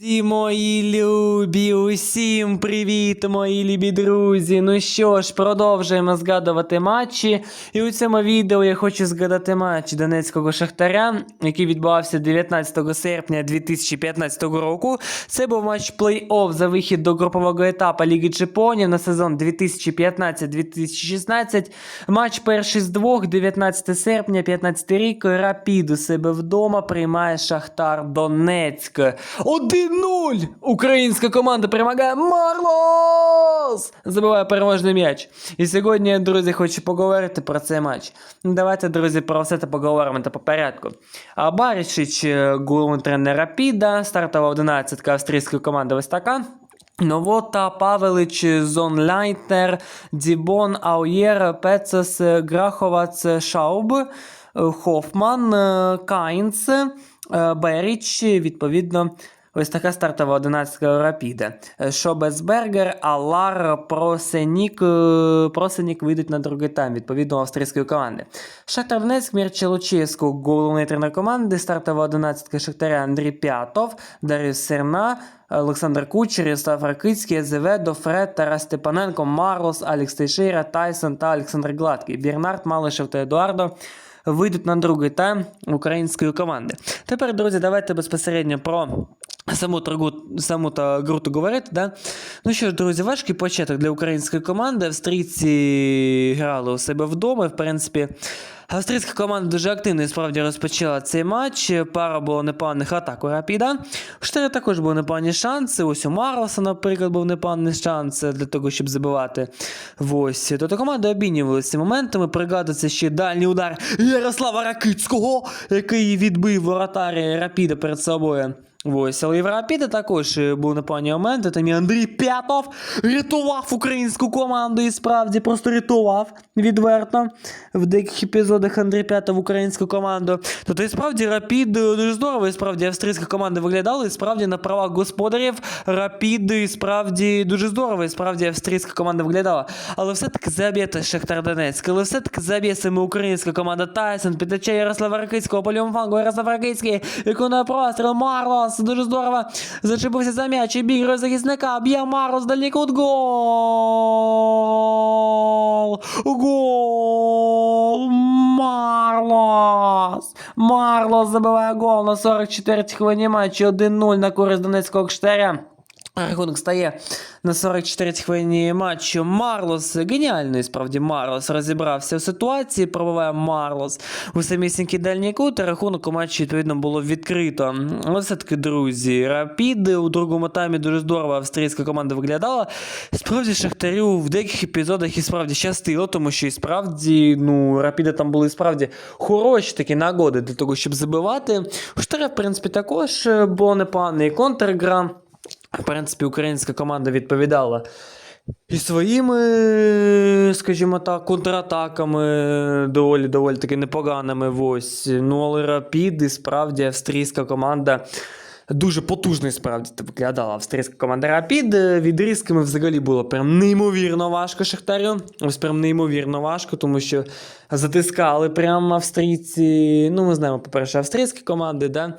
Друзі мої любі, усім привіт, мої любі друзі. Ну що ж, продовжуємо згадувати матчі. І у цьому відео я хочу згадати матч Донецького Шахтаря, який відбувався 19 серпня 2015 року. Це був матч плей-офф за вихід до групового етапу Ліги Чемпіонів на сезон 2015-2016. Матч перший з двох, 19 серпня, 15 рік. Рапід у себе вдома приймає Шахтар Донецьк. 1-0! Українська команда перемагає Марлос! Забиває переможний м'яч. І сьогодні, друзі, хочу поговорити про цей матч. Ну, Давайте, друзі, про все це поговоримо та по порядку. Барішич, е, головний тренер Рапіда, стартова 11 австрійської команди ось така. Новота, Павелич, Зонлайтнер, Дібон, Ауєр, Пецес, Граховац, Шауб, Хофман, Кайнц, Беріч, відповідно. Ось така стартова 11 Рапіда. Е, Шобесбергер, Алар, Просенік, е, Просенік вийдуть на другий тайм, відповідно австрійської команди. Шахтар Донецьк, Мірче Луческу, головний тренер команди, стартова 11 Шахтаря Андрій П'ятов, Дар'юс Серна, Олександр Кучер, Ярослав Ракицький, Азеведо, Фред, Тарас Степаненко, Марлос, Алекс Тейшейра, Тайсон та Олександр Гладкий. Бернард, Малишев та Едуардо вийдуть на другий тайм української команди. Тепер, друзі, давайте безпосередньо про саму та груто говорити. Да? Ну що ж, друзі, важкий початок для української команди. Австрійці грали у себе вдома. В принципі, австрійська команда дуже активно і справді розпочала цей матч. Пара було непоганих атак у Рапіда. Штири також були непогані шанси. Ось у Марлоса, наприклад, був непоганий шанс для того, щоб забивати. Ось. Тобто команди обмінювалися моментами. Пригадується ще дальній удар Ярослава Ракицького, який відбив воротарі Рапіда перед собою. Ось, але і також е, був непогані моменти. Там і Андрій П'ятов рятував українську команду і справді просто рятував відверто. В деяких епізодах Андрій П'ятов українську команду. Тобто і справді Рапід е, дуже здорово, і справді австрійська команда виглядала, і справді на правах господарів Рапід і справді дуже здорово, і справді австрійська команда виглядала. Але все-таки заб'єте Шахтар Донецьк, але все-таки заб'є українська команда Тайсон, підтече Ярослава Ракицького, по Ярослав Ракицький, Марлос, дуже здорово, зачепився за м'яч, і бігає захисника, б'є Марлос, дальній кут, гол! Гол! Марлос! Марлос забиває гол на 44-й хвилині матчі. 1-0 на користь Донецького Кштаря. Рахунок стає на 44 хвилині матчу. Марлос, геніальний справді Марлос, розібрався в ситуації, пробиває Марлос у самісінький дальній кут, і рахунок у матчі, відповідно, було відкрито. Але все-таки, друзі, Рапід у другому таймі дуже здорово австрійська команда виглядала. Справді, Шахтарю в деяких епізодах і справді щастило, тому що і справді, ну, Рапіда там були справді хороші такі нагоди для того, щоб забивати. Штаря, в принципі, також е, було непоганий контргра. В принципі, українська команда відповідала і своїми, скажімо так, контратаками доволі доволі таки непоганими. Ось. Ну, але Рапід і справді австрійська команда. Дуже потужно справді виглядала австрійська команда Рапід. Відрізками взагалі було прям неймовірно важко Шахтарю. Ось прям неймовірно важко, тому що затискали прям австрійці. Ну, ми знаємо, по-перше, австрійські команди, да?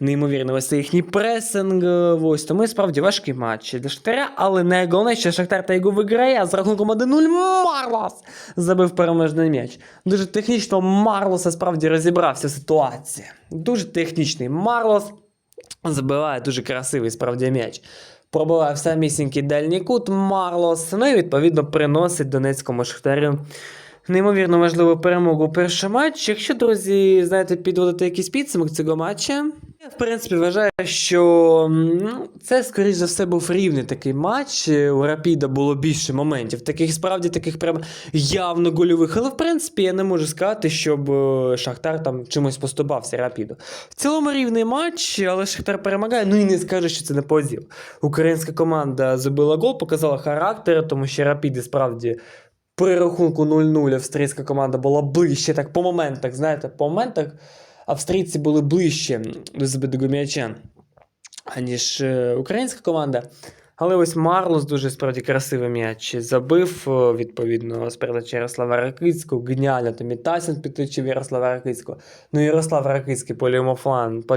неймовірно, ось це їхній пресинг. Ось тому і справді важкий матч для Шахтаря, але найголовніше, Шахтар та його виграє, а з рахунком 1-0 Марлос забив переможний м'яч. Дуже технічно Марлоса справді розібрався в ситуації. Дуже технічний Марлос забиває дуже красивий справді м'яч. Пробиває в самісінький дальній кут Марлос. Ну і відповідно приносить Донецькому Шахтарю неймовірно важливу перемогу у першому матчі. Якщо, друзі, знаєте, підводити якийсь підсумок цього матча, я в принципі вважаю, що ну, це, скоріш за все, був рівний такий матч. У Рапіда було більше моментів, таких справді таких прям явно гольових. Але в принципі я не можу сказати, щоб е, Шахтар там чимось поступався Рапіду. В цілому рівний матч, але Шахтар перемагає. Ну і не скажу, що це не позів. Українська команда забила гол, показала характер, тому що Рапіди справді. При рахунку 0-0 австрійська команда була ближче, так по моментах, знаєте, по моментах австрійці були ближче до забитого м'яча, аніж е, українська команда. Але ось Марлос дуже справді красивий м'яч забив, е, відповідно, з передачі Ярослава Ракицького. Геніально там і Тайсон підключив Ярослава Ракицького. Ну Ярослав Ракицький по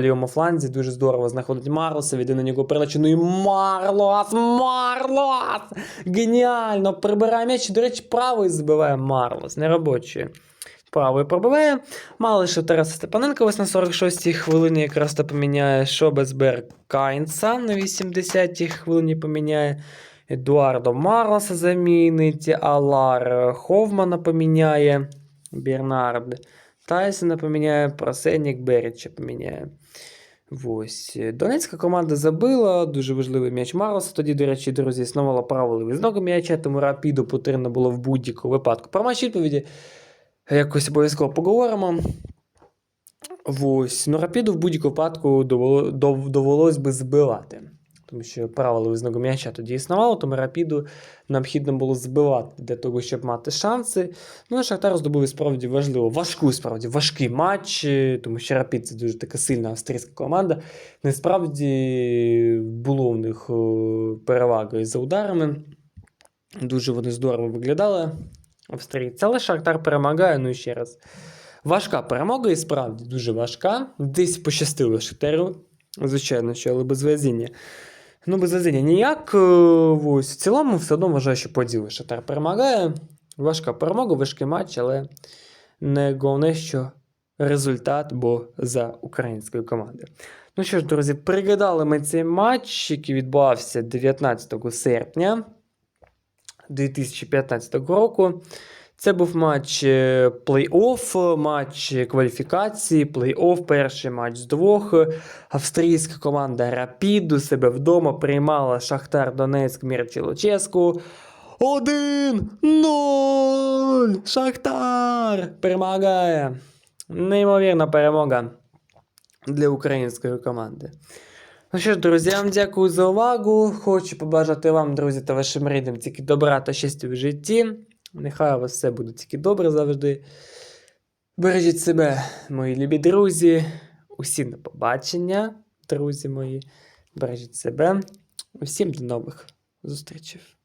лівому дуже здорово знаходить Марлоса, віде на нього передачу. Ну і Марлос! Марлос! Геніально! Прибирає м'яч. До речі, правий збиває Марлос, не робочий. Правий пробиває. Мало що Тараса Степаненка ось на 46-й хвилині якраз то поміняє Шобесберг Кайнца на 80-й хвилині поміняє. Едуардо Марлоса замінить, Алар Ховмана поміняє, Бернард Тайсона поміняє, Просенік Беріча поміняє. Ось. Донецька команда забила, дуже важливий м'яч Марлоса. Тоді, до речі, друзі, існувало правило визногу м'яча, тому рапіду потрібно було в будь-якому випадку. Про матч відповіді якось обов'язково поговоримо. Ось. Ну, рапіду в будь-якому випадку довело- дов- довелось би збивати. Тому що правило визногу м'яча тоді існувало, тому рапіду необхідно було збивати для того, щоб мати шанси. Ну, а Шахтар здобув і справді важливо, важку, справді важкий матч, тому що Рапід це дуже така сильна австрійська команда. Насправді було в них е, перевага із за ударами. Дуже вони здорово виглядали. Австрійці. Але Шахтар перемагає, ну і ще раз. Важка перемога і справді дуже важка. Десь пощастило Шахтарю. Звичайно, що, але без везіння. Ну, без везіння ніяк. Е, Ось. В цілому все одно вважаю, що поділи. Шахтар перемагає. Важка перемога, важкий матч, але не головне, що результат, бо за українською командою. Ну що ж, друзі, пригадали ми цей матч, який відбувався 19 серпня 2015 року. Це був матч е, плей-офф, матч кваліфікації, плей-офф, перший матч з двох. Австрійська команда Рапід у себе вдома приймала Шахтар Донецьк Мірчі Луческу. 1-0! Шахтар перемагає. Неймовірна перемога для української команди. Ну що ж, друзі, я вам дякую за увагу. Хочу побажати вам, друзі, та вашим рідним тільки добра та щастя в житті. Нехай у вас все буде тільки добре завжди. Бережіть себе, мої любі друзі. Усім до побачення, друзі мої. Бережіть себе. Усім до нових зустрічей.